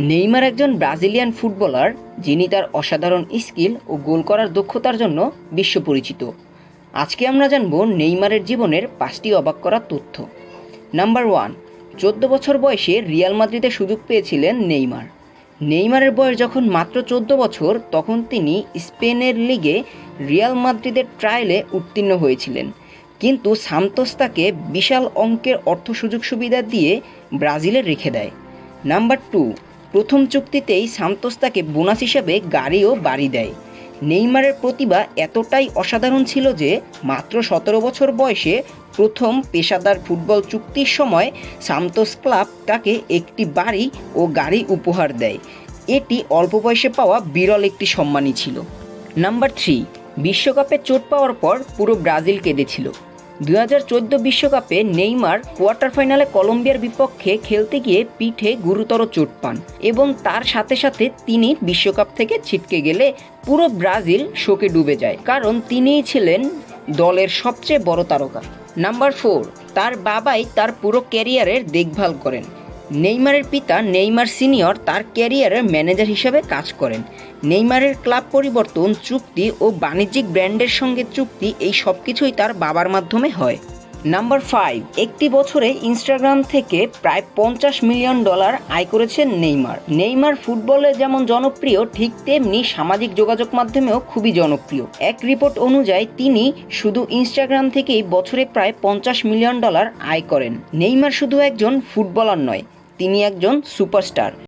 Neymar একজন Brazilian footballer, যিনি তার অসাধারণ স্কিল ও গোল করার দক্ষতার জন্য বিশ্ব পরিচিত। আজকে আমরা জানব নেইমারের জীবনের পাঁচটি অবাক করা তথ্য। নাম্বার ওয়ান, চোদ্দ বছর বয়সে রিয়াল মাদ্রিদে সুযোগ পেয়েছিলেন নেইমার। নেইমারের বয়স যখন মাত্র চোদ্দ বছর, তখন তিনি স্পেনের লিগে রিয়াল মাদ্রিদের ট্রায়ালে উত্তীর্ণ হয়েছিলেন। কিন্তু সান্তোস তাকে বিশাল অঙ্কের অর্থ সুযোগ সুবিধা দিয়ে ব্রাজিলে রেখে দেয়। নাম্বার টু প্রথম চুক্তিতেই সান্তোস তাকে বোনাস হিসেবে গাড়ি ও বাড়ি দেয়। নেইমারের প্রতিভা এতটাই অসাধারণ ছিল যে, মাত্র সতেরো বছর বয়সে প্রথম পেশাদার ফুটবল চুক্তির সময় সান্তোস ক্লাব তাকে একটি বাড়ি ও গাড়ি উপহার দেয়। এটি অল্প বয়সে পাওয়া বিরল একটি সম্মানই ছিল। নাম্বার থ্রি, বিশ্বকাপে চোট পাওয়ার পর পুরো ব্রাজিল কেঁদেছিল। দুই হাজার বিশ্বকাপে নেইমার কোয়ার্টার ফাইনালে কলম্বিয়ার বিপক্ষে খেলতে গিয়ে পিঠে গুরুতর চোট পান এবং তার সাথে সাথে তিনি বিশ্বকাপ থেকে ছিটকে গেলে পুরো ব্রাজিল শোকে ডুবে যায়, কারণ তিনিই ছিলেন দলের সবচেয়ে বড় তারকা। নাম্বার ফোর, তার বাবাই তার পুরো ক্যারিয়ারের দেখভাল করেন। নেইমারের পিতা নেইমার সিনিয়র তার ক্যারিয়ারের ম্যানেজার হিসেবে কাজ করেন। নেইমারের ক্লাব পরিবর্তন, চুক্তি ও বাণিজ্যিক ব্র্যান্ডের সঙ্গে চুক্তি, এই সব কিছুই তার বাবার মাধ্যমে হয়। নাম্বার ফাইভ একটি বছরে ইনস্টাগ্রাম থেকে প্রায় পঞ্চাশ মিলিয়ন ডলার আয় করেছেন নেইমার। নেইমার ফুটবলে যেমন জনপ্রিয়, ঠিক তেমনি সামাজিক যোগাযোগ মাধ্যমেও খুবই জনপ্রিয়। এক রিপোর্ট অনুযায়ী, তিনি শুধু ইনস্টাগ্রাম থেকেই বছরে প্রায় পঞ্চাশ মিলিয়ন ডলার আয় করেন। নেইমার শুধু একজন ফুটবলার নয়, তিনি একজন সুপারস্টার